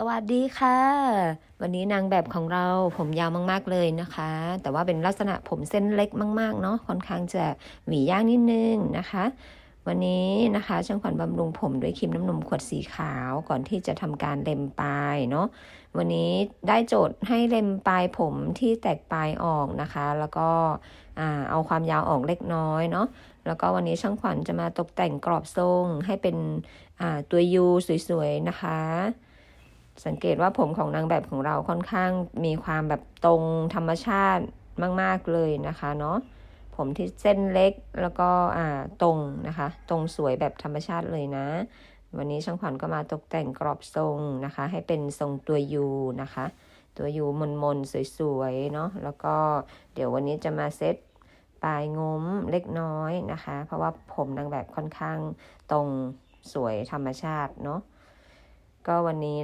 สวัสดีค่ะ วันนี้นางแบบของเราผมยาวมาก ๆ เลยนะคะ แต่ว่าเป็นลักษณะผมเส้นเล็กมาก ๆ เนาะค่อนข้างจะหวียากนิดนึงนะคะ วันนี้นะคะช่างขวัญบำรุงผมด้วยครีมน้ำนมขวดสีขาวก่อนที่จะทำการเล็มปลายเนาะวันนี้ได้โจทย์ให้เล็มปลายผมที่แตกปลายออกนะคะ แล้วก็เอาความยาวออกเล็กน้อยเนาะแล้วก็วันนี้ช่างขวัญจะมาตกแต่งกรอบทรงให้เป็นตัวยูสวยๆนะคะ สังเกตว่าผมของนางแบบของเราค่อนข้างมีความแบบตรงธรรมชาติมาก ๆ เลยนะคะเนาะผมที่เส้นเล็กแล้วก็อ่าตรงนะคะ ตรงสวยแบบธรรมชาติเลยนะ วันนี้ช่างขวัญก็มาตกแต่งกรอบทรงนะคะ ให้เป็นทรงตัวยูนะคะ ตัวยูมนๆสวยๆเนาะแล้วก็เดี๋ยววันนี้จะมาเซตปลายงมเล็กน้อยนะคะ เพราะว่าผมนางแบบค่อนข้างตรงสวยธรรมชาติเนาะก็วันนี้